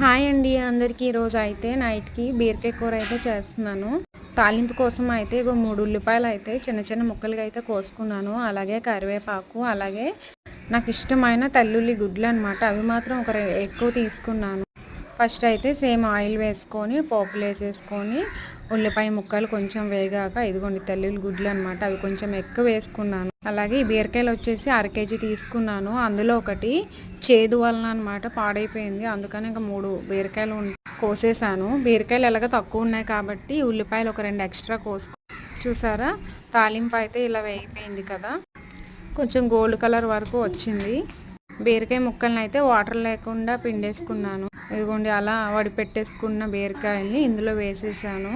Hi అండి అందరికీ. ఈరోజు అయితే నైట్కి బీరకాయ కూర అయితే చేస్తున్నాను. తాలింపు కోసం అయితే ఇగో మూడు ఉల్లిపాయలు అయితే చిన్న చిన్న ముక్కలుగా అయితే కోసుకున్నాను. అలాగే కరివేపాకు అలాగే నాకు ఇష్టమైన తల్లుల్లి గుడ్లు అనమాట అవి మాత్రం ఒక ఎక్కువ తీసుకున్నాను. ఫస్ట్ అయితే సేమ్ ఆయిల్ వేసుకొని పోపులు వేసేసుకొని ఉల్లిపాయ ముక్కలు కొంచెం వేగాక ఇదిగోండి తల్లుల్లి గుడ్లు అనమాట అవి కొంచెం ఎక్కువ వేసుకున్నాను. అలాగే ఈ బీరకాయలు వచ్చేసి అర కేజీ తీసుకున్నాను. అందులో ఒకటి చేదు వలన అనమాట పాడైపోయింది. అందుకని ఇంకా మూడు బీరకాయలు కోసేసాను. బీరకాయలు ఎలాగ తక్కువ ఉన్నాయి కాబట్టి ఉల్లిపాయలు ఒక రెండు ఎక్స్ట్రా కోసుకో చూసారా? తాలింపు అయితే ఇలా వేయిపోయింది కదా. కొంచెం గోల్డ్ కలర్ వరకు వచ్చింది. బీరకాయ ముక్కల్ని అయితే వాటర్ లేకుండా పిండేసుకున్నాను. ఇదిగోండి అలా వడిపెట్టేసుకున్న బీరకాయల్ని ఇందులో వేసేసాను.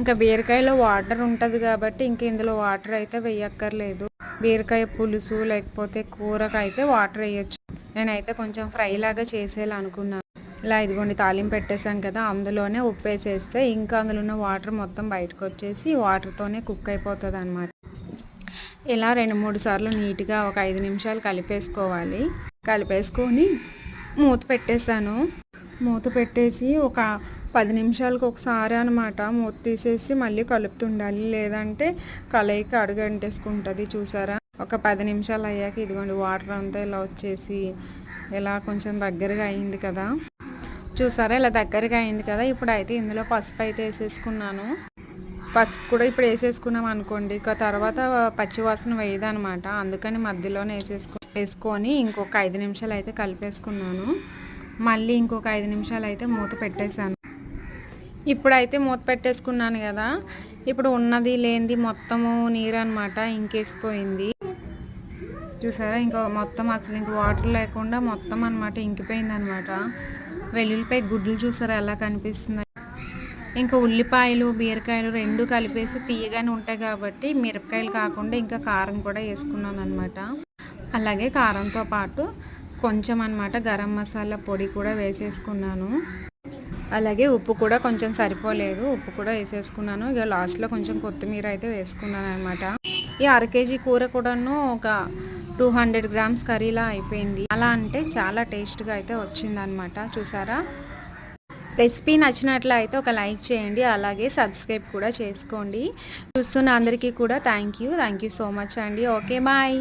ఇంకా బీరకాయలో వాటర్ ఉంటుంది కాబట్టి ఇంక ఇందులో వాటర్ అయితే వేయక్కర్లేదు. బీరకాయ పులుసు లేకపోతే కూరకు అయితే వాటర్ వేయచ్చు. నేనైతే కొంచెం ఫ్రై లాగా చేసేలా అనుకున్నాను. ఇలా ఇదిగోండి తాలింపు పెట్టేసాం కదా అందులోనే ఉప్పు వేసేస్తే ఇంకా అందులో ఉన్న వాటర్ మొత్తం బయటకు వచ్చేసి వాటర్తోనే కుక్ అయిపోతుంది అనమాట ఇలా రెండు మూడు సార్లు నీట్గా ఒక ఐదు నిమిషాలు కలిపేసుకోవాలి. కలిపేసుకొని మూత పెట్టేశాను. మూత పెట్టేసి ఒక పది నిమిషాలకు ఒకసారి అనమాట మూత తీసేసి మళ్ళీ కలుపుతుండాలి. లేదంటే కలయికి అడుగంటేసుకుంటుంది. చూసారా? ఒక పది నిమిషాలు అయ్యాక ఇదిగోండి వాటర్ అంతా ఇలా వచ్చేసి ఇలా కొంచెం దగ్గరగా అయింది కదా. చూసారా? ఇలా దగ్గరగా అయింది కదా. ఇప్పుడు అయితే ఇందులో పసుపు అయితే వేసేసుకున్నాను. పసుపు కూడా ఇప్పుడు వేసేసుకున్నాం అనుకోండి. ఇక తర్వాత పచ్చివాసన వేయదు అనమాట అందుకని మధ్యలోనే వేసేసుకో వేసుకొని ఇంకొక ఐదు నిమిషాలు అయితే కలిపేసుకున్నాను. మళ్ళీ ఇంకొక ఐదు నిమిషాలు అయితే మూత పెట్టేశాను. ఇప్పుడైతే మూత పెట్టేసుకున్నాను కదా. ఇప్పుడు ఉన్నది లేనిది మొత్తము నీరు అనమాట ఇంకేసిపోయింది చూసారా? ఇంకా మొత్తం అసలు ఇంక వాటర్ లేకుండా మొత్తం అనమాట ఇంకిపోయింది అనమాట వెల్లుల్లిపాయ గుడ్లు చూసారా ఎలా కనిపిస్తుంది ఇంకా ఉల్లిపాయలు బీరకాయలు రెండు కలిపేసి తీయగానే ఉంటాయి కాబట్టి మిరపకాయలు కాకుండా ఇంకా కారం కూడా వేసుకున్నాను అనమాట అలాగే కారంతో పాటు కొంచెం అనమాట గరం మసాలా పొడి కూడా వేసేసుకున్నాను. అలాగే ఉప్పు కూడా కొంచెం సరిపోలేదు. ఉప్పు కూడా వేసేసుకున్నాను. ఇక లాస్ట్లో కొంచెం కొత్తిమీర అయితే వేసుకున్నాను అనమాట ఈ అర కేజీ కూర కూడాను ఒక టూ హండ్రెడ్ గ్రామ్స్ కర్రీలా అయిపోయింది. అలా అంటే చాలా టేస్ట్గా అయితే వచ్చిందనమాట చూసారా? రెసిపీ నచ్చినట్లయితే ఒక లైక్ చేయండి. అలాగే సబ్స్క్రైబ్ కూడా చేసుకోండి. చూస్తున్న అందరికీ కూడా thank you. Thank you so much అండి. Okay bye.